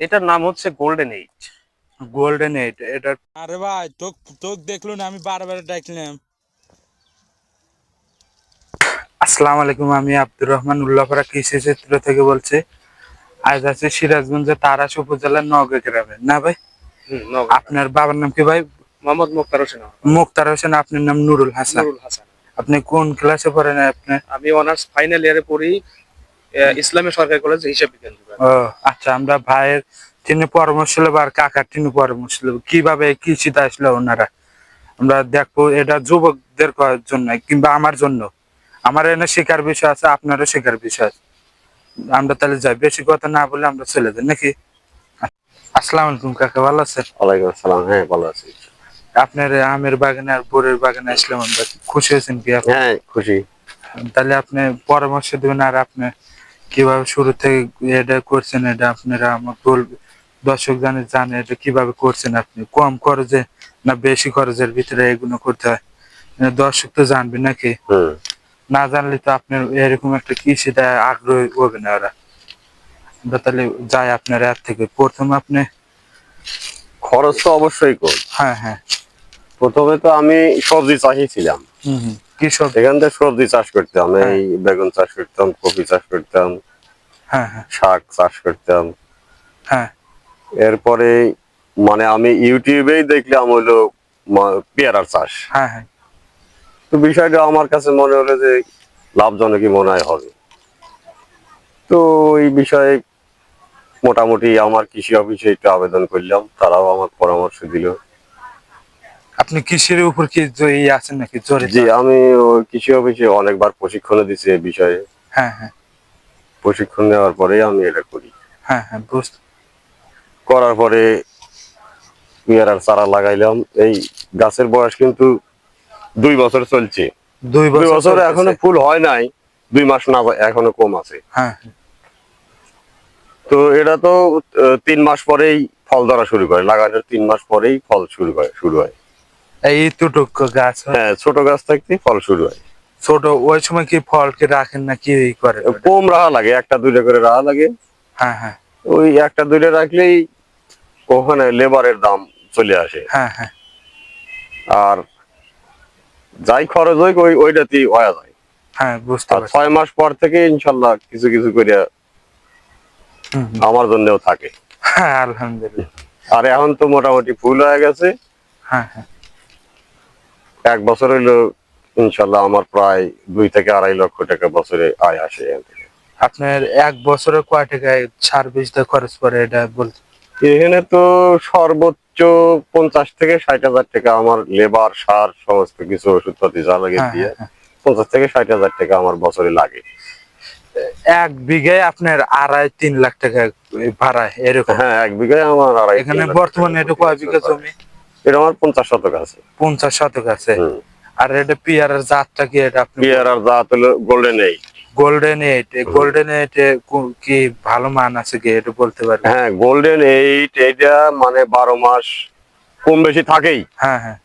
এটার নাম হচ্ছে গোল্ডেন এইট গোল্ডেন এইট এটা আরে ভাই তোক তোক দেখল না আমি বারবার ডাকলাম। আসসালামু আলাইকুম আমি আব্দুর রহমান উল্লাপাড়া কৃষি ক্ষেত্র থেকে বলছি। আজ আছে সিরাজগঞ্জের তারাস উপজেলার নগে গ্রামে। না ভাই? আপনার বাবার নাম কি ভাই? মোহাম্মদ মুক্তার হোসেন। মুক্তার হোসেন আপনার নাম নুরুল হাসান। নুরুল হাসান। আপনি কোন ক্লাসে পড়েন আপনি? আমি অনার্স ফাইনাল ইয়ারে পড়ি ইসলামী সরকারি কলেজ হিসাব বিজ্ঞান বিভাগ। আচ্ছা আমরা ভাইয়ের তিনি পরামর্শ নেব আর কাকার তিনি পরামর্শ কীভাবে কৃষিতে আসলো ওনারা? আমরা দেখব এটা যুবকদের ক- জন্য কিংবা আমার জন্য। আমার এনে শেখার বিষয় আছে আপনারও শেখার বিষয় আছে। আমরা তাহলে যাই বেশি কথা না বলে আমরা চলে যাই নাকি? আসসালামু আলাইকুম কাকা ভালো আছেন? ওয়ালাইকুম আসসালাম হ্যাঁ ভালো আছি। আপনার আমের বাগানে আর বোরের বাগানে আসলাম আমরা খুশি হয়েছেন কি আপনি? হ্যাঁ খুশি। তাহলে আপনি পরামর্শ দেবেন আর আপনি কীভাবে শুরু থেকে এটা করছেন এটা আপনারা আমার বলবে দর্শক জানে জানে এটা কীভাবে করছেন আপনি? কম খরচে না বেশি খরচের ভিতরে এগুলো করতে হয়? দর্শক তো জানবে নাকি? না জানলে তো আপনার এরকম একটা কৃষিতে আগ্রহী হবে না ওরা। তাহলে যাই আপনার এর থেকে। প্রথম আপনি খরচ তো অবশ্যই কম হ্যাঁ হ্যাঁ। প্রথমে তো আমি সবজি ছিলাম হম হম। কৃষক এখান থেকে সবজি চাষ করতাম এই বেগুন চাষ করতাম কপি চাষ করতাম হ্যাঁ হ্যাঁ। শাক চাষ করতাম। হ্যাঁ। এরপরে মানে আমি ইউটিউবেই দেখলাম হলো পেয়ারার চাষ। হ্যাঁ হ্যাঁ। তো বিষয়টা আমার কাছে মনে হলো যে লাভজনকই মনে হয় হবে। তো এই বিষয়ে মোটামুটি আমার কৃষি অফিসে একটু আবেদন করলাম তারাও আমার পরামর্শ দিল। আপনি কৃষির উপর কি ই আছেন নাকি? জড়িত জি আমি কৃষি অফিসে অনেকবার প্রশিক্ষণ দিচ্ছি এই বিষয়ে। হ্যাঁ হ্যাঁ। প্রশিক্ষণ নেওয়ার পরেই আমি এটা করি। হ্যাঁ হ্যাঁ বুঝতে করার পরে পেয়ারার চারা লাগাইলাম। এই গাছের বয়স কিন্তু দুই বছর চলছে। দুই বছর বছর এখনও ফুল হয় নাই দুই মাস না এখনও কম আছে। হ্যাঁ তো এটা তো তিন মাস পরেই ফল ধরা শুরু করে। লাগানোর তিন মাস পরেই ফল শুরু করে শুরু হয়। এই টুটুক গাছ হ্যাঁ। ছোট গাছ থাকতেই ফল শুরু হয়। ছোট ওই সময় কি ফল কি রাখেন না কি করে কম রাহা লাগে একটা দুইটা করে রাহা লাগে। হ্যাঁ হ্যাঁ। ওই একটা দুইটা রাখলেই ওখানে লেবারের দাম চলে আসে। হ্যাঁ হ্যাঁ। আর যাই খরচ হয় ওই ওইটাতেই হয়ে যায়। হ্যাঁ বুঝতে পারছি। ছয় মাস পর থেকে ইনশাল্লাহ কিছু কিছু করে। আমার জন্যও থাকে। হ্যাঁ আলহামদুলিল্লাহ। আর এখন তো মোটামুটি ফুল হয়ে গেছে। হ্যাঁ হ্যাঁ। এক বছর হইল ইনশাল্লাহ আমার প্রায় দুই থেকে আড়াই লক্ষ টাকা বছরে আয় আসে এখান থেকে। আপনার এক বছরে কয় টাকায় সার বীজ খরচ পড়ে এটা বলতে? এখানে তো সর্বোচ্চ পঞ্চাশ থেকে ষাট হাজার টাকা আমার লেবার সার সমস্ত কিছু ওষুধপাতি যা লাগে হ্যাঁ, দিয়ে হ্যাঁ, পঞ্চাশ থেকে ষাট হাজার টাকা আমার বছরে লাগে। এক বিঘায় আপনার আড়াই তিন লাখ টাকা ভাড়া এরকম? হ্যাঁ এক বিঘায় আমার আড়াই এখানে বর্তমানে এটা কয় বিঘা জমি? এটা আমার পঞ্চাশ শতক আছে। পঞ্চাশ শতক আছে। আর এটা পিয়ারের জাতটা কি এটা পেয়ারার জাত হলো golden eight golden eight golden eight কি ভালো মান আছে কি এটা বলতে পারবেন হ্যাঁ গোল্ডেন এইট এইটা মানে বারো মাস কম বেশি থাকেই। হ্যাঁ হ্যাঁ।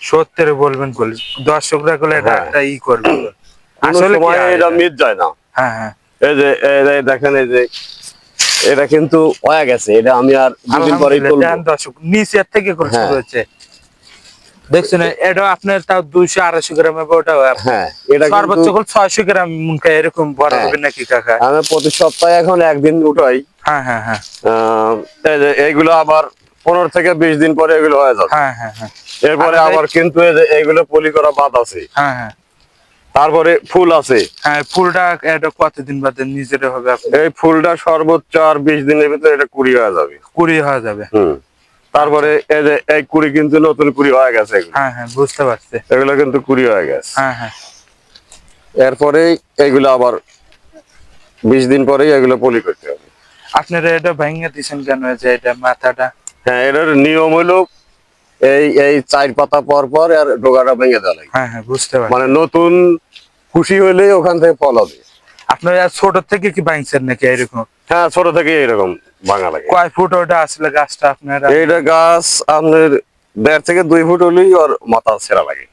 সত্যি বলবেন বলি। দর্শকরা গুলো এটা হ্যাঁ। একটা ই করবে। আসলে এটা এটা? মিট যায় না। হ্যাঁ হ্যাঁ। এই যে এই যে দেখেন এই যে এটা কিন্তু হয়ে গেছে এটা আমি আর দুদিন দেন দর্শক নিচের থেকে করে শুরু হ্যাঁ। হচ্ছে। দেখছেন এটা আপনার তাও দুইশো আড়াইশো গ্রামের ওটা হ্যাঁ এটা সর্বোচ্চ হল ছয়শো গ্রাম মুনকা এরকম বড় হ্যাঁ। হবে নাকি কাকা? আমি প্রতি সপ্তাহে এখন একদিন উঠাই। হ্যাঁ হ্যাঁ হ্যাঁ। এইগুলো আবার পনেরো থেকে বিশ দিন পরে এগুলো হয়ে যাবে। হ্যাঁ হ্যাঁ হ্যাঁ। এরপরে আবার কিন্তু এই যে এইগুলো পলি করা বাদ আছে। হ্যাঁ হ্যাঁ। তারপরে ফুল আছে। হ্যাঁ ফুলটা এটা কতদিন বাদে নিজের হবে এই ফুলটা সর্বোচ্চ আর বিশ দিনের ভিতরে এটা কুড়ি হয়ে যাবে। কুড়ি হয়ে যাবে। তারপরে এই যে এই কুড়ি কিন্তু নতুন কুড়ি হয়ে গেছে হ্যাঁ হ্যাঁ বুঝতে পারছি। এগুলো কিন্তু কুড়ি হয়ে গেছে। হ্যাঁ হ্যাঁ। এরপরে এগুলো আবার বিশ দিন পরেই এগুলো পলি করতে হবে। আপনারা এটা ভেঙে দিচ্ছেন কেন যে এটা মাথাটা? হ্যাঁ এটার নিয়ম হলো এই এই চার পাতা পর পর আর ডোগাটা ভেঙে দেওয়া লাগে। হ্যাঁ হ্যাঁ বুঝতে পারছি। মানে নতুন খুশি হলেই ওখান থেকে ফল হবে। আপনারা ছোট থেকে কি ভাঙছেন নাকি এরকম? হ্যাঁ ছোট থেকে এরকম ভাঙা লাগে। কয় ফুট ওটা আসলে গাছটা আপনার? এইটা গাছ আপনার দেড় থেকে দুই ফুট হলেই ওর মাথা ছেঁড়া লাগে।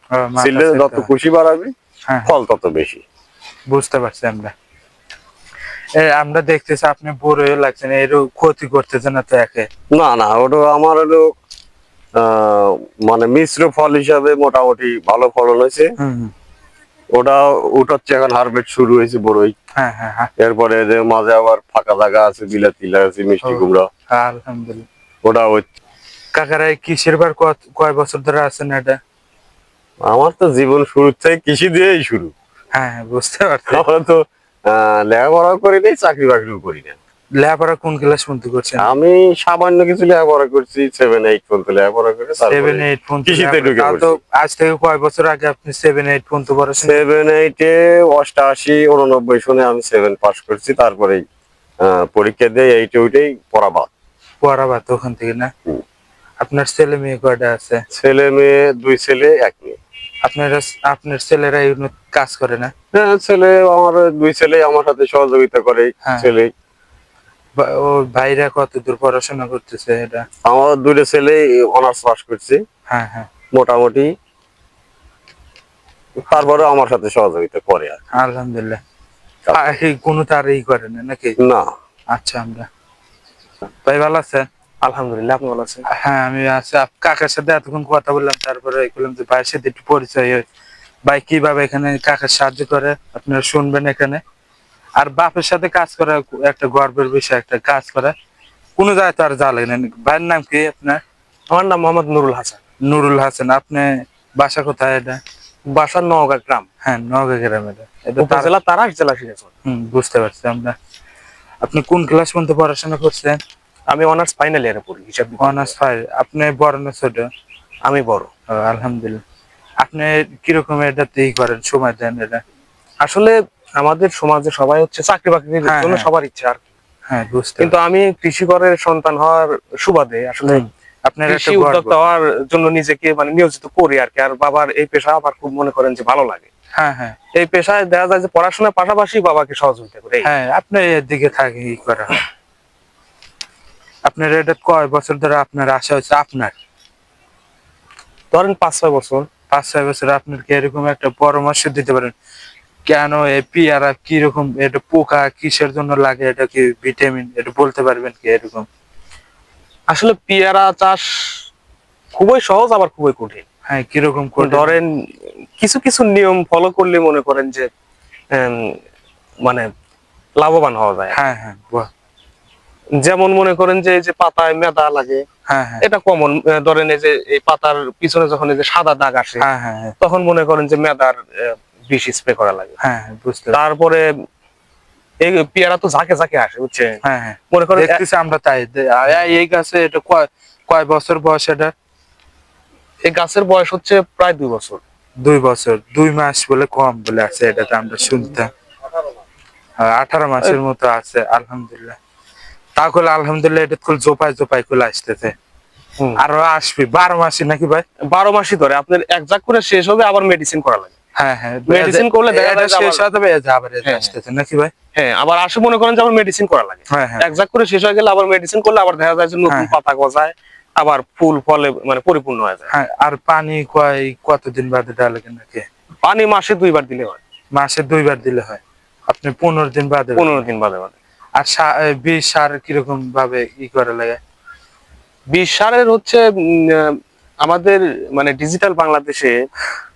ছেঁড়া। যত খুশি বাড়াবে হ্যাঁ ফল তত বেশি। বুঝতে পারছি আমরা। এ, আমরা দেখতেছি আপনি বড় হয়ে লাগছেন এর ক্ষতি করতেছে না তো একে? না না ওটা আমার হলো মানে মিশ্র ফল হিসাবে মোটামুটি ভালো ফলন হয়েছে। ওটা ওটাচ্ছে এখন হারভেস্ট শুরু হয়েছে বড়ই। হ্যাঁ হ্যাঁ হ্যাঁ। এরপরে যে মাঝে আবার ফাঁকা জায়গা আছে বিলাতি আছে মিষ্টি। কুমড়া। আলহামদুলিল্লাহ। ওটা হচ্ছে কাকারা এই কিসের বার কয় বছর ধরে আছেন এটা? আমার তো জীবন শুরু থেকে কৃষি দিয়েই শুরু। হ্যাঁ হ্যাঁ বুঝতে পারছি। আমরা তো আহ, লেখাপড়াও করি নাই চাকরি বাকরিও করি না লেখাপড়া কোন ক্লাস পর্যন্ত করছেন? আমি সামান্য কিছু লেখাপড়া করছি সেভেন এইট পর্যন্ত লেখাপড়া করে সেভেন এইট পর্যন্ত আজ থেকে কয় বছর আগে আপনি সেভেন এইট পর্যন্ত পড়াশোনা সেভেন এইটে অষ্টাশি উননব্বই সনে আমি সেভেন পাস করছি তারপরেই পরীক্ষা দিয়ে এইটে ওইটাই পড়া বাদ। পড়াবা তো ওখান থেকে না? আপনার ছেলে মেয়ে কয়টা আছে? ছেলে মেয়ে দুই ছেলে এক মেয়ে। আপনারা আপনার ছেলেরা কাজ করে না? হ্যাঁ ছেলে আমার দুই ছেলে আমার সাথে সহযোগিতা করে হ্যাঁ। ছেলে ও ভাইরা কত দূর পড়াশোনা করতেছে এটা? আমার দুটো ছেলে অনার্স পাস করছে। হ্যাঁ হ্যাঁ। মোটামুটি। তারপরে আমার সাথে সহযোগিতা করে আর আলহামদুলিল্লাহ। কোনো তার ই করে না নাকি? না। আচ্ছা আমরা। ভাই ভালো আছেন? আলহামদুলিল্লাহ আপনি ভালো আছেন? হ্যাঁ আমি আছি। কাকার সাথে এতক্ষণ কথা বললাম তারপরে বললাম যে ভাইয়ের সাথে একটু পরিচয় হয়। ভাই কীভাবে এখানে কাকার সাহায্য করে? আপনারা শুনবেন এখানে। আর বাপের সাথে কাজ করা একটা গর্বের বিষয় একটা কাজ করা। কোনো জায়গায় তো আর যা লাগে না। ভাইয়ের নাম কি আপনার? আমার নাম মোহাম্মদ নুরুল হাসান। নুরুল হাসান আপনি বাসা কোথায় এটা? বাসা নওগাঁ গ্রাম। হ্যাঁ নগা গ্রাম এটা। এটা তার- উপজেলা জেলা সিরাজগঞ্জ হুম বুঝতে পারছি আমরা। আপনি কোন ক্লাস পর্যন্ত পড়াশোনা করছেন? আমি অনার্স ফাইনাল ইয়ারে পড়ি হিসাব অনার্স ফাইভ আপনি বড় না ছোট? আমি বড়। আলহামদুলিল্লাহ। আপনি কীরকম এটাতে ই করেন সময় দেন এটা? আসলে আমাদের সমাজে সবাই হচ্ছে চাকরি বাকরির হ্যাঁ, জন্য হ্যাঁ। সবার ইচ্ছা আর। হ্যাঁ কিন্তু আমি কৃষি ঘরের সন্তান হওয়ার সুবাদে আসলে আপনার কৃষি উদ্যোক্তা হওয়ার জন্য নিজেকে মানে নিয়োজিত করি আর কি। আর বাবার এই পেশা আমার খুব মনে করেন যে ভালো লাগে। এই পেশায় দেখা যায় যে পড়াশোনার পাশাপাশি বাবাকে সহযোগিতা করে। এই। হ্যাঁ আপনি এর দিকে থাকে ই করা। আপনার এটা কয় বছর ধরে আপনার আশা হচ্ছে আপনার? ধরেন পাঁচ ছয় বছর। পাঁচ ছয় বছর আপনার কি এরকম একটা পরামর্শ দিতে পারেন? কেন এই পিয়ারা কীরকম এটা পোকা কিসের জন্য লাগে এটা কি ভিটামিন এটা বলতে পারবেন কি এরকম? আসলে পেয়ারা চাষ খুবই সহজ আবার খুবই কঠিন। হ্যাঁ কীরকম করে ধরেন কিছু কিছু নিয়ম ফলো করলে মনে করেন যে মানে লাভবান হওয়া যায়। হ্যাঁ হ্যাঁ যেমন মনে করেন যে এই যে পাতায় মেদা লাগে হ্যাঁ হ্যাঁ। এটা কমন। ধরেন এই যে এই পাতার পিছনে যখন এই যে সাদা দাগ আসে হ্যাঁ তখন মনে করেন যে মেদার বিষ স্প্রে করা লাগে। হ্যাঁ বুঝতে তারপরে এই পেয়ারা তো ঝাঁকে ঝাঁকে আসে বুঝছে হ্যাঁ হ্যাঁ। মনে করেন দেখতেছি আমরা তাই। এই গাছে এটা কয় বছর বয়স এটা? এই গাছের বয়স হচ্ছে প্রায় দুই বছর। দুই বছর দুই মাস বলে কম বলে আছে এটাতে আমরা শুনতাম। আঠারো মাসের মতো আছে আলহামদুলিল্লাহ। তাহলে আলহামদুলিল্লাহ এটা খুব জোপায় জোপায় খুলে আসতেছে। আরও আসবে বারো মাসে নাকি ভাই? বারো মাসই ধরে আপনার এক জাক করে শেষ হবে আবার মেডিসিন করা লাগে। হ্যাঁ হ্যাঁ। Medicine করলে দেখা যায় শেষ হতে হ্যাঁ, আসতেছে নাকি ভাই? হ্যাঁ আবার আসে মনে করেন যে আবার মেডিসিন করা লাগে। হ্যাঁ হ্যাঁ। করে শেষ হয়ে গেলে আবার মেডিসিন করলে আবার দেখা যায় যে নতুন। পাতা গজায় আবার ফুল ফলে মানে পরিপূর্ণ হয়ে যায়। আর পানি কয় কতদিন বাদে দেওয়া লাগে নাকি? পানি মাসে দুইবার দিলে হয়। মাসে দুইবার দিলে হয়। আপনি পনেরো দিন বাদে পনেরো দিন বাদে বাদে আর এ, সার কীরকম ভাবে ই করে লাগে? বিষ সারের হচ্ছে আমাদের মানে ডিজিটাল বাংলাদেশে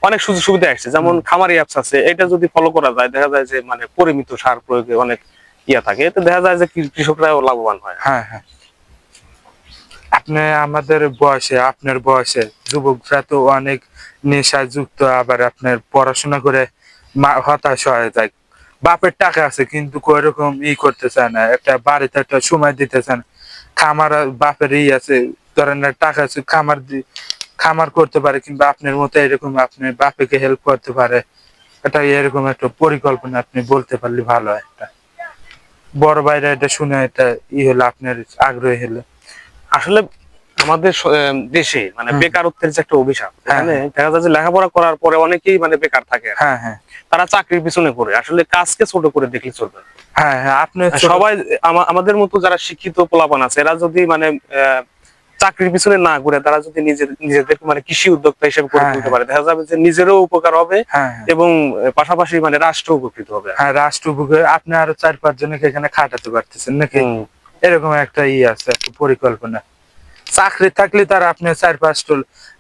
অনেক সুযোগ সুবিধা আসছে। যেমন খামারি অ্যাপস আছে এটা যদি ফলো করা যায় দেখা যায় যে মানে পরিমিত সার প্রয়োগে অনেক ইয়া থাকে। এতে দেখা যায় যে কৃষকরাও লাভবান হয়। হ্যাঁ হ্যাঁ। আপনি আমাদের বয়সে আপনার বয়সে যুবকরা তো অনেক নেশা যুক্ত আবার আপনার পড়াশোনা করে হতাশ হয়ে যায়। বাপের টাকা আছে কিন্তু কোইরকম ই করতে চায় না। একটা বাড়িতে একটা সময় দিতে চায় না। খামার বাপের ই আছে ধরেন না টাকা আছে খামার দি- খামার করতে পারে কিংবা আপনার মতো এরকম আপনি বাপেকে হেল্প করতে পারে। এটা এরকম একটা পরিকল্পনা আপনি বলতে পারলে ভালো একটা। বড় ভাইরা এটা শুনে এটা ই হলো আপনার আগ্রহী হলো। আসলে আমাদের দেশে মানে বেকারত্বের যে একটা অভিশাপ হ্যাঁ, এখানে দেখা যায় যে লেখাপড়া করার পরে অনেকেই মানে বেকার থাকে। হ্যাঁ হ্যাঁ। তারা চাকরির পিছনে পড়ে। আসলে কাজকে ছোট করে দেখলে চলবে। হ্যাঁ হ্যাঁ আপনি সবাই আমাদের মতো যারা শিক্ষিত পোলাপান আছে এরা যদি মানে আহ, চাকরির পিছনে না ঘুরে তারা যদি নিজের নিজেদেরকে মানে কৃষি উদ্যোক্তা হিসেবে করে হ্যাঁ, তুলতে পারে দেখা যাবে যে নিজেরও উপকার হবে হ্যাঁ হ্যাঁ। এবং পাশাপাশি মানে রাষ্ট্র উপকৃত হবে। হ্যাঁ রাষ্ট্রপুকে আপনি আরও চার পাঁচ জনকে এখানে খাটাতে পারতেছেন নাকি? এরকম একটা ই আছে পরিকল্পনা। চাকরি থাকলে তার আপনি চার পাঁচটা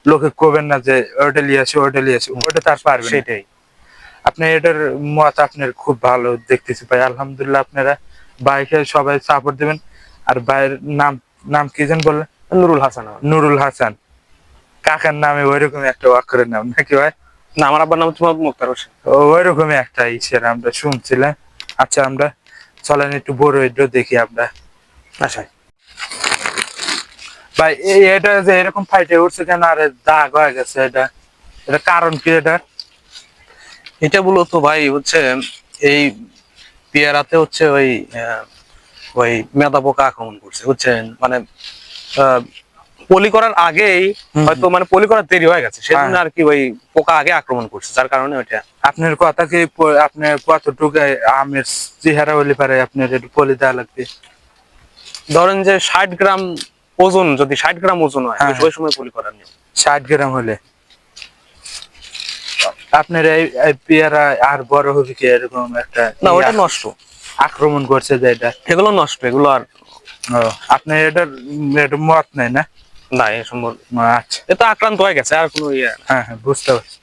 লোকে কবেন না যে ওটা লিয়ে আসি ওটা লিয়ে আসি ওটা তার পারবে সেটাই। আপনি এটার মত আপনার খুব ভালো দেখতেছি ভাই আলহামদুলিল্লাহ আপনারা বাইকে সবাই সাপোর্ট দিবেন। আর ভাইয়ের নাম নাম কি যেন বললেন? নুরুল হাসান নুরুল হাসান। কাকার নামে ওইরকম একটা অক্ষরের নাম নাকি ভাই? না আমার আব্বার নাম হচ্ছে মোহাম্মদ মুক্তার হোসেন। ওইরকমই একটা ইসের আমরা শুনছিলাম। আচ্ছা আমরা চলেন একটু বড় দেখি আমরা। আচ্ছা। ভাই এই- এটা যে এরকম ফাইটে উঠছে কেন আরে দাগ হয়ে গেছে এটা। এটা কারণ কি এটা? এটা মূলত ভাই হচ্ছে এই পেয়ারাতে হচ্ছে ওই ওই মেদা পোকা আক্রমণ করছে বুঝছেন? মানে পলি করার আগেই হয়তো মানে পলি করার দেরি হয়ে গেছে। সেজন্য হ্যাঁ। আর কি ওই পোকা আগে আক্রমণ করছে যার কারণে ওইটা আপনার কথা কি আপনার কতটুকু আমের চেহারা হলে পারে আপনার একটু পলি দেওয়া লাগবে? ধরেন যে ষাট গ্রাম ওজন যদি ষাট গ্রাম ওজন হয় হ্যাঁ, ওই সময় পলি করার নিয়ম। ষাট গ্রাম হলে? আপনার এই এই পেয়ারা আর বড় হবে কি এরকম একটা না ওটা নষ্ট। আক্রমণ করছে যে এটা? এগুলো নষ্ট এগুলো আর ও, আপনার এটার এটা মত নেই না? না এ সম্ভব আচ্ছা। এটা আক্রান্ত হয়ে গেছে আর কোনো ইয়ে হ্যাঁ হ্যাঁ বুঝতে পারছি।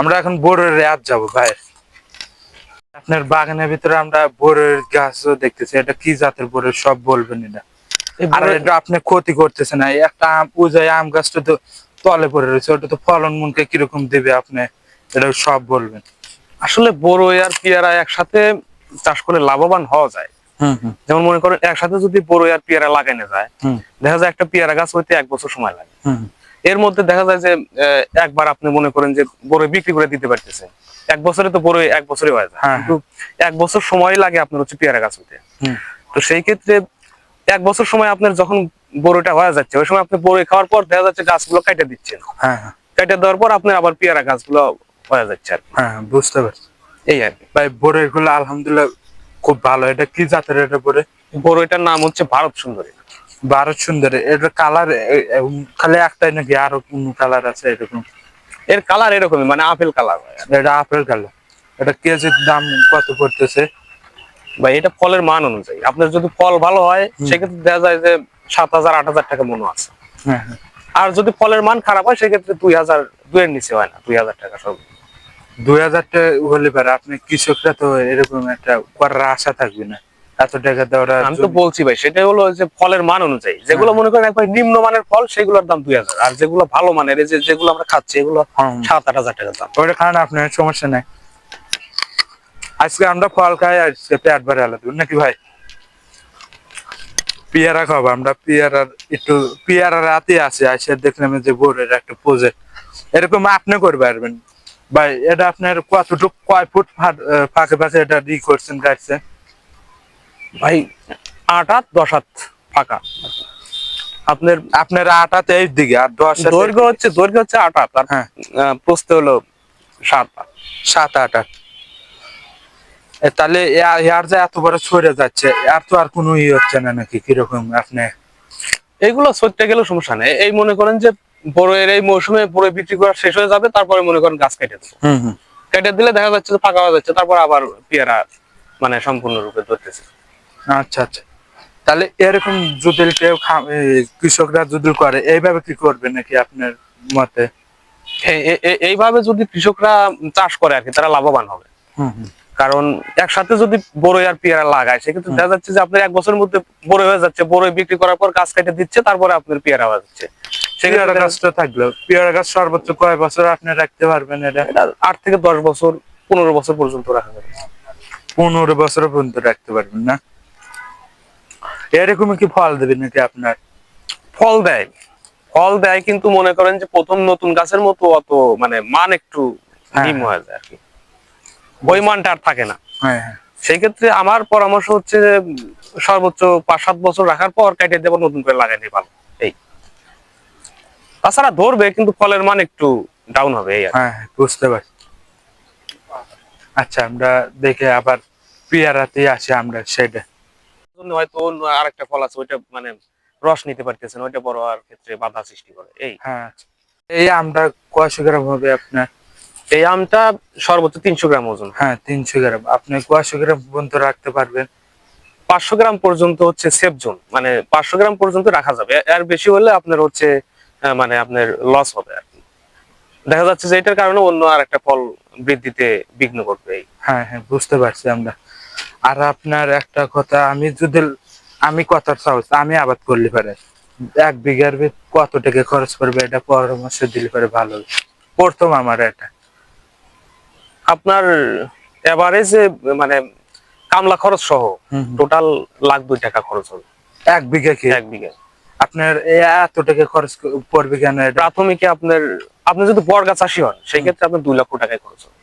আমরা এখন বোরের রাত যাব ভাই। আপনার বাগানের ভিতরে আমরা বোরের গাছও দেখতেছি। এটা কি জাতের বোরের সব বলবেন এটা? আর এটা আপনি ক্ষতি করতেছে না। একটা আম পূজায় আম গাছটা তো তলে পড়ে রয়েছে ওটা তো ফলন মনকে কীরকম দেবে আপনি? এটা সব বলবেন। আসলে বড় আর পেয়ারা একসাথে চাষ করে লাভবান হওয়া যায়। যেমন মনে করেন একসাথে যদি বড় আর পেয়ারা লাগানো যায় দেখা যায় একটা পেয়ারা গাছ হইতে এক বছর সময় লাগে। এর মধ্যে দেখা যায় যে একবার আপনি মনে করেন যে বড় বিক্রি করে দিতে পারতেছে এক বছরে তো বড় এক বছরে হয়ে যায়। হ্যাঁ, কিন্তু এক বছর সময় লাগে আপনার হচ্ছে পেয়ারা গাছ হইতে। তো সেই ক্ষেত্রে এক বছর সময় আপনার যখন বড়টা হয়ে যাচ্ছে ওই সময় আপনি বড় খাওয়ার পর দেখা যাচ্ছে গাছগুলো কেটে দিচ্ছেন। হ্যাঁ হ্যাঁ। কেটে দেওয়ার পর আপনার আবার পেয়ারা গাছগুলো হয়ে যাচ্ছে আর বুঝতে পারছি। এই আর কি। ভাই বোরেরগুলো আলহামদুলিল্লাহ খুব ভালো এটা কি জাতের এটা বোরে বড় এটার নাম হচ্ছে ভারত সুন্দরী। ভারত সুন্দর এটা কালার খালি একটাই নাকি আরও কোন কালার আছে এরকম? এর কালার এরকমই মানে আপেল কালার। এটা আপেল কালার এটা কেজির দাম কত পড়তেছে? বা এটা ফলের মান অনুযায়ী আপনার যদি ফল ভালো হয় সেক্ষেত্রে দেখা যায় যে সাত হাজার আট হাজার টাকা মনে আছে। হ্যাঁ হ্যাঁ। আর যদি ফলের মান খারাপ হয় সেক্ষেত্রে দুই হাজার দুইয়ের নিচে হয় না দুই হাজার টাকা সব দুই হাজার টাকা হলে পারে। আপনি কৃষকরা তো এরকম একটা করার আশা থাকবে না। এত টাকা দেওয়ার আমি তো বলছি ভাই সেটাই হলো যে ফলের মান অনুযায়ী। যেগুলো মনে করেন একবার নিম্ন মানের ফল সেগুলোর দাম দুই হাজার। আর যেগুলো ভালো মানের যে যেগুলো আমরা খাচ্ছি এগুলো সাত আট হাজার টাকা দাম। ওটা খান আপনার সমস্যা নাই। আজকে আমরা ফল খাই আজকে পেট ভরে আলাদা নাকি ভাই? পেয়ারা খাব আমরা পেয়ারার একটু পেয়ারা রাতে আছে আসে দেখলাম যে বোরের একটা পোজে এরকম আপনি করতে পারবেন। ভাই এটা আপনার কতটুকু কয় ফুট ফাঁকে ফাঁকে এটা ই করছেন কাটছেন ভাই আট হাত দশ হাত ফাঁকা। আপনার আপনার আটাতে এই দিকে আর দশ দৈর্ঘ্য হচ্ছে দৈর্ঘ্য হচ্ছে আট হাত আর হ্যাঁ। আহ, প্রস্থ হলো সাত হাত। সাত আট আট তাহলে এর যে এত বড় ছড়ে যাচ্ছে আর তো আর কোনো ই হচ্ছে না নাকি? কীরকম আপনি? এইগুলো সত্যি গেলেও সমস্যা নেই। এই মনে করেন যে বড়ের এই মৌসুমে বড় বিক্রি করা শেষ হয়ে যাবে তারপরে মনে করেন গাছ কেটে দেবো হুম হুম। কেটে দিলে দেখা যাচ্ছে যে ফাঁকা হয়ে যাচ্ছে তারপর আবার পেয়ারা মানে সম্পূর্ণরূপে ধরতেছে। আচ্ছা আচ্ছা। তাহলে এরকম যদি কেউ কৃষকরা যদি করে এইভাবে কি করবে নাকি আপনার মতে? এই- এই- এই- এইভাবে যদি কৃষকরা চাষ করে আর কি তারা লাভবান হবে। কারণ একসাথে যদি বড় আর পেয়ারা লাগায় সেক্ষেত্রে দেখা যাচ্ছে যে আপনার এক বছরের মধ্যে বড় হয়ে যাচ্ছে বড় বিক্রি করার পর গাছ কেটে দিচ্ছে তারপরে আপনার পেয়ারা হয়ে যাচ্ছে। পেয়ারা গাছটা থাকল। পেয়ারা গাছ সর্বোচ্চ কয় বছর আপনি রাখতে পারবেন এটা? আট থেকে দশ বছর পনেরো বছর পর্যন্ত রাখা যাবে। পনেরো বছর পর্যন্ত রাখতে পারবেন না? এরকমই কি ফল দেবে নাকি আপনার? ফল দেয়। ফল দেয় কিন্তু মনে করেন যে প্রথম নতুন গাছের মতো অত মানে মান একটু নিম্ন হ্যাঁ। হয়ে যায় আর কি। ওই মানটা আর থাকে না। হ্যাঁ হ্যাঁ। সেই ক্ষেত্রে আমার পরামর্শ হচ্ছে সর্বোচ্চ পাঁচ সাত বছর রাখার পর কেটে দেবো নতুন করে লাগাই ভালো। তাছাড়া ধরবে কিন্তু ফলের মান একটু ডাউন হবে এই হ্যাঁ হ্যাঁ, বুঝতে পারছি। আচ্ছা আমরা দেখে আবার পেয়ারাতে আসি আমরা সেটা জন্য হয়তো অন্য আরেকটা ফল আছে ওইটা মানে রস নিতে পারতেছেন ওইটা বড় হওয়ার ক্ষেত্রে বাধা সৃষ্টি করে এই। হ্যাঁ এই আমটা কয়শো গ্রাম হবে আপনার? এই আমটা সর্বোচ্চ তিনশো গ্রাম ওজন। হ্যাঁ তিনশো গ্রাম। আপনি কয়শো গ্রাম পর্যন্ত রাখতে পারবেন? পাঁচশো গ্রাম পর্যন্ত হচ্ছে সেফ জোন মানে পাঁচশো গ্রাম পর্যন্ত রাখা যাবে। এর বেশি হলে আপনার হচ্ছে মানে আপনার লস হবে আর কি। দেখা যাচ্ছে যে এটার কারণে অন্য আর একটা ফল বৃদ্ধিতে বিঘ্ন করবে হ্যাঁ হ্যাঁ বুঝতে পারছি আমরা। আর আপনার একটা কথা আমি যদি আমি কথা চাও আমি আবাদ করলে পারে। এক বিঘার কত টাকা খরচ করবে এটা পরামর্শ দিলে পারে ভালো হবে। প্রথম আমার এটা। আপনার এভারেজে মানে কামলা খরচ সহ। টোটাল লাখ দুই টাকা খরচ হবে। এক বিঘা কি? এক বিঘা। আপনার এত টাকা খরচ পড়বে কেন প্রাথমিকে আপনার আপনি যদি বর্গা চাষি হন সেই ক্ষেত্রে আপনার দুই লক্ষ টাকায় খরচ হবে।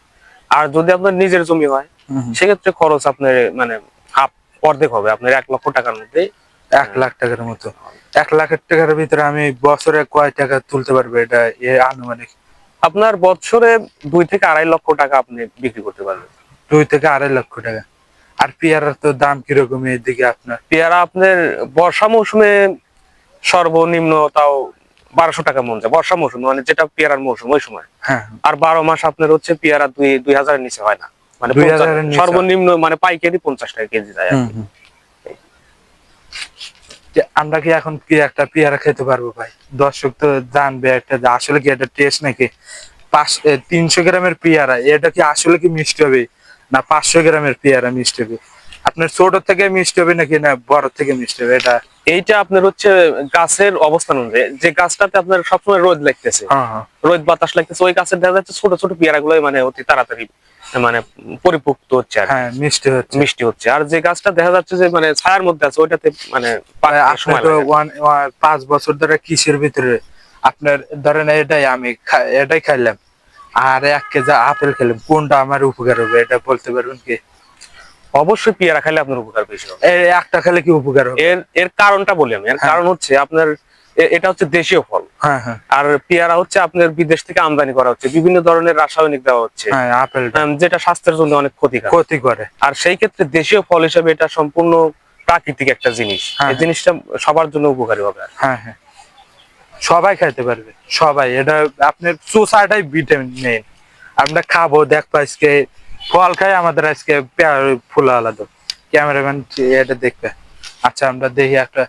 আর যদি আপনার নিজের জমি হয়। সেক্ষেত্রে খরচ আপনার মানে হাফ অর্ধেক হবে। আপনার এক লক্ষ টাকার মধ্যে এক লাখ টাকার মতো। এক লাখের টাকার ভিতরে আমি বছরে কয় টাকা তুলতে পারব এটা এ আনুমানিক? আপনার বছরে দুই থেকে আড়াই লক্ষ টাকা আপনি বিক্রি করতে পারবেন। দুই থেকে আড়াই লক্ষ টাকা। আর পেয়ারার তো দাম কীরকম এদিকে আপনার? পেয়ারা আপনার বর্ষা মৌসুমে সর্বনিম্ন তাও বারোশো টাকা মন যায় বর্ষা মৌসুম মানে যেটা পেয়ারার মৌসুম ওই সময়। হ্যাঁ। আর বারো মাস আপনার হচ্ছে পেয়ারা দুই দুই হাজারের নিচে হয় না। মানে 2000 পঞ্চাশ- এর নিচে। সর্বনিম্ন মানে পাইকারি পঞ্চাশ টাকা কেজি যায় আমরা কি এখন কি একটা পেয়ারা খেতে পারব ভাই? দর্শক তো জানবে একটা যে আসলে কি এটা টেস্ট নাকি? পাঁচ তিনশো গ্রামের পেয়ারা এটা কি আসলে কি মিষ্টি হবে? না পাঁচশো গ্রামের পেয়ারা মিষ্টি হবে? আপনার ছোট থেকে মিষ্টি হবে নাকি না বড় থেকে মিষ্টি হবে? এটা এইটা আপনার হচ্ছে গাছের অবস্থান অনুযায়ী যে গাছটাতে আপনার সবসময় রোদ লাগতেছে। হ্যাঁ হ্যাঁ। রোদ বাতাস লাগতেছে ওই গাছের দেখা যাচ্ছে ছোট ছোট পেয়ারা গুলো মানে অতি তাড়াতাড়ি মানে পরিপুক্ত হচ্ছে আর হ্যাঁ মিষ্টি হচ্ছে। মিষ্টি হচ্ছে। আর যে গাছটা দেখা যাচ্ছে যে মানে ছায়ার মধ্যে আছে ওইটাতে মানে পাঁচ বছর ধরে কৃষির ভিতরে আপনার ধরেন এটাই আমি এটাই খাইলাম। আর এক কেজি আপেল খেলাম কোনটা আমার উপকার হবে এটা বলতে পারবেন কি? অবশ্যই পেয়ারা খাইলে আপনার উপকার বেশি হবে। একটা খেলে কি উপকার হবে? এর এর কারণটা বলি আমি। এর হ্যাঁ। কারণ হচ্ছে আপনার এটা হচ্ছে দেশীয় ফল। হ্যাঁ হ্যাঁ। আর পেয়ারা হচ্ছে আপনার বিদেশ থেকে আমদানি করা হচ্ছে। বিভিন্ন ধরনের রাসায়নিক দেওয়া হচ্ছে। যেটা স্বাস্থ্যের জন্য অনেক ক্ষতিকর ক্ষতি করে। আর সেই ক্ষেত্রে দেশীয় ফল হিসেবে এটা সম্পূর্ণ প্রাকৃতিক একটা জিনিস। এই জিনিসটা সবার জন্য উপকারী হবে হ্যাঁ হ্যাঁ। সবাই খাইতে পারবে। সবাই। এটা আপনার চোষাটাই ভিটামিন মেইন আমরা খাব দেখ আজকে ফল খাই আমাদের আজকে ফুল আলাদা। ক্যামেরাম্যান এটা দেখবে। আচ্ছা আমরা দেখি একটা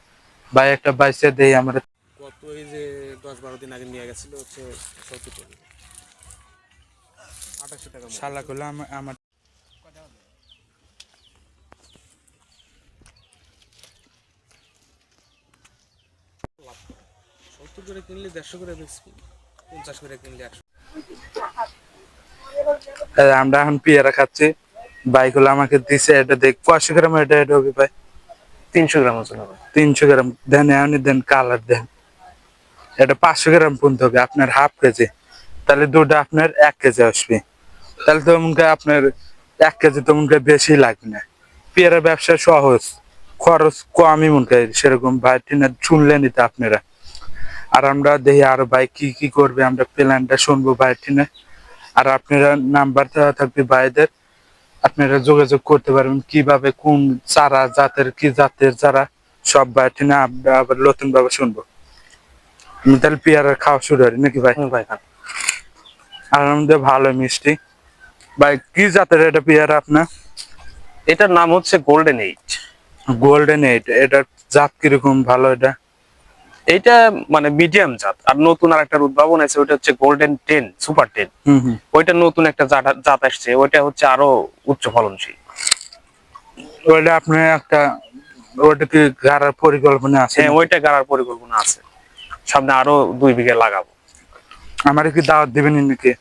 ভাই একটা বাইসে দেখি আমরা। গত এই যে দশ বারো দিন আগে নিয়ে গেছিল হচ্ছে সত্তর টাকা। আঠাশশো টাকা শালা করলে আমার সত্তর করে কিনলে দেড়শো করে বেচবি পঞ্চাশ করে কিনলে একশো। আমরা এখন পেয়ারা খাচ্ছি। বাইক হলো আমাকে দিছে এটা দেখ পাঁচশো গ্রাম এটা এটা হবে ভাই। তিনশো গ্রাম ওজন হবে। তিনশো গ্রাম দেন এমনি দেন কালার দেন। এটা পাঁচশো গ্রাম পর্যন্ত হবে আপনার হাফ কেজি। তাহলে দুটো আপনার এক কেজি আসবে। তাহলে তো মনে আপনার এক কেজি তো মনে বেশি লাগবে না। পেয়ারা ব্যবসা সহজ খরচ কমই মনে হয় সেরকম ভাই টিনা শুনলেন তো আপনারা। আর আমরা দেখি আরও ভাই কি কি করবে আমরা প্ল্যানটা শুনব ভাই টিনা। আর আপনারা নাম্বার দেওয়া থাকবে ভাইদের। আপনারা যোগাযোগ করতে পারবেন কীভাবে কোন চারা জাতের কি জাতের চারা সব বাটি না আমরা আবার নতুন ভাবে শুনব। আমি তাহলে পেয়ারা খাওয়া শুরু করি নাকি ভাই? ভাই আর আমাদের ভালো মিষ্টি। ভাই কি জাতের এটা পেয়ারা আপনার? এটার নাম হচ্ছে গোল্ডেন এইট গোল্ডেন এইট এটার জাত কীরকম ভালো এটা? এইটা মানে মিডিয়াম জাত। আর নতুন আর একটা উদ্ভাবন আছে ওইটা হচ্ছে গোল্ডেন টেন সুপার টেন ওইটা নতুন একটা জাত আসছে ওইটা হচ্ছে আরও উচ্চ ফলনশীল। ওইটা আপনার একটা ওটা কি গাড়ার পরিকল্পনা আছে? হ্যাঁ ওইটা গাড়ার পরিকল্পনা আছে। সামনে আরও দুই বিঘা লাগাবো। আমার কি দাওয়াত দিবেন নাকি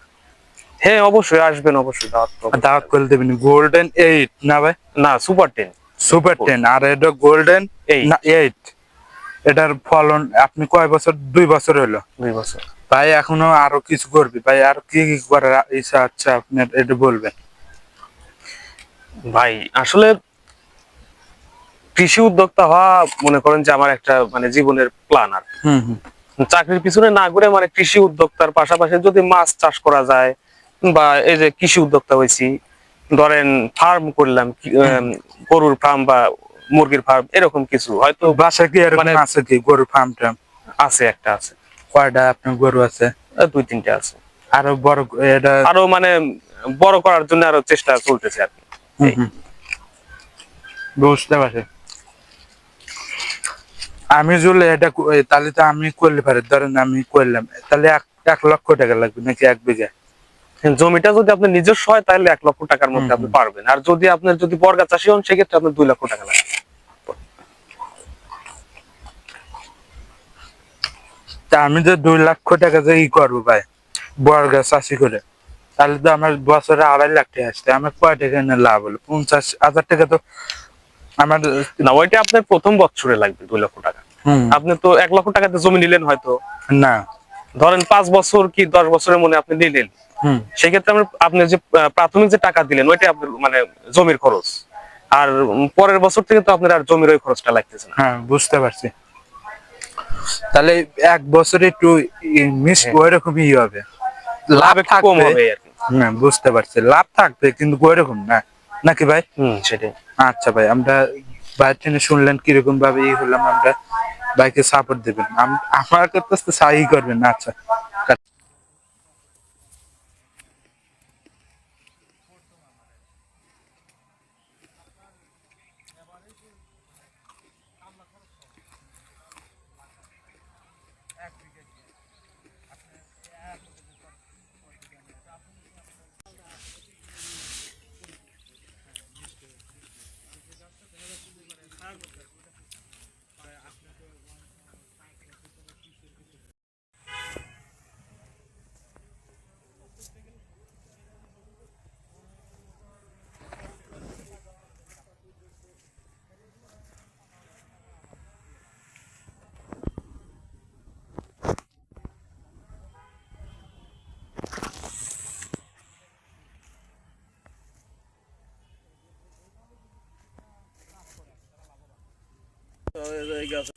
হ্যাঁ অবশ্যই আসবেন অবশ্যই দাওয়াত দাওয়াত করে দেবেন গোল্ডেন এইট না ভাই? না সুপার টেন সুপার টেন আর এটা গোল্ডেন এইট এটার ফলন আপনি কয় বছর? দুই বছর হলো দুই বছর। ভাই এখনও আরও কিছু করবি। ভাই আর কি কি করার ইচ্ছা আচ্ছা আপনার? এটা বলবেন। ভাই আসলে কৃষি উদ্যোক্তা হওয়া মনে করেন যে আমার একটা মানে জীবনের প্ল্যান আর কি। হুম হুম। চাকরির পিছনে না ঘুরে মানে কৃষি উদ্যোক্তার পাশাপাশি যদি মাছ চাষ করা যায় বা এই যে কৃষি উদ্যোক্তা হয়েছি ধরেন ফার্ম করলাম গরুর ফার্ম বা মুরগির ফার্ম এরকম কিছু। হয়তো বাসা কি মানে- আছে কি? গরু ফার্ম টার্ম আছে একটা আছে। কয়টা আপনার গরু আছে? দুই তিনটে আছে। আরও বড় এটা আরও মানে বড় করার জন্য আরও চেষ্টা চলতেছে আর কি। বুঝতে পারছি। আমি যদি এটা তাহলে তো আমি করলে পারি। ধরেন আমি করলাম। তাহলে এক এক লক্ষ টাকা লাগবে নাকি এক বিঘা? জমিটা যদি আপনার নিজস্ব হয় তাহলে এক লক্ষ টাকার মধ্যে আপনি পারবেন। আর যদি আপনার যদি বর্গা চাষি হন সেক্ষেত্রে আপনার দুই লক্ষ টাকা লাগবে। তা আমি যে দুই লক্ষ টাকা যে ই করব ভাই বর্গা চাষি করে তাহলে তো আমার বছরে আড়াই লাখ টাকা আসছে আমার কয় টাকা এনে লাভ হলো? পঞ্চাশ হাজার টাকা তো আমার না ওইটা আপনার প্রথম বছরে লাগবে দুই লক্ষ টাকা। আপনি তো এক লক্ষ টাকাতে জমি নিলেন হয়তো। না। ধরেন পাঁচ বছর কি দশ বছরের মনে আপনি নিলেন। হুম। সেক্ষেত্রে আমরা আপনি যে প্রাথমিক যে টাকা দিলেন ওইটা আপনার মানে জমির খরচ। আর পরের বছর থেকে তো আপনার আর জমির ওই খরচটা লাগতেছে না। হ্যাঁ বুঝতে পারছি। তাহলে এক বছরে একটু মিস ওই রকমই হবে। লাভ থাকবে কম হবে হ্যাঁ বুঝতে পারছি। লাভ থাকবে কিন্তু ওই রকম না। নাকি ভাই? হম সেটাই। আচ্ছা ভাই আমরা বাইরে ট্রেনে শুনলেন কীরকম ভাবে ই হলাম আমরা বাইকে সাপোর্ট দেবেন। আম- আমার কাছে তো সাই করবেন। আচ্ছা Oh, there you go.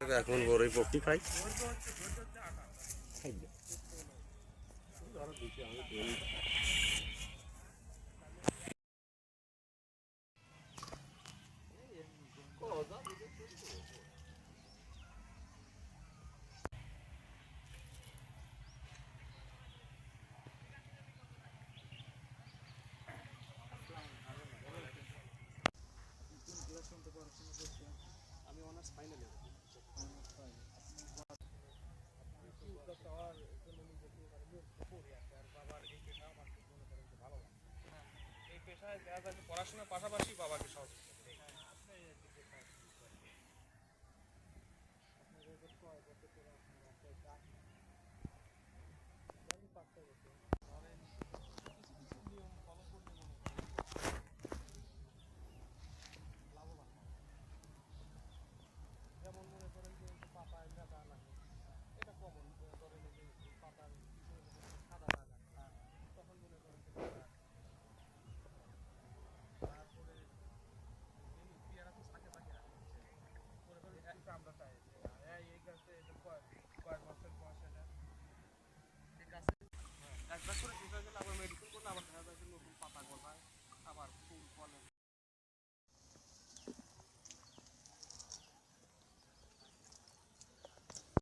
এখন বড়ই পক্ষী খাই। আমি পড়াশোনার পাশাপাশি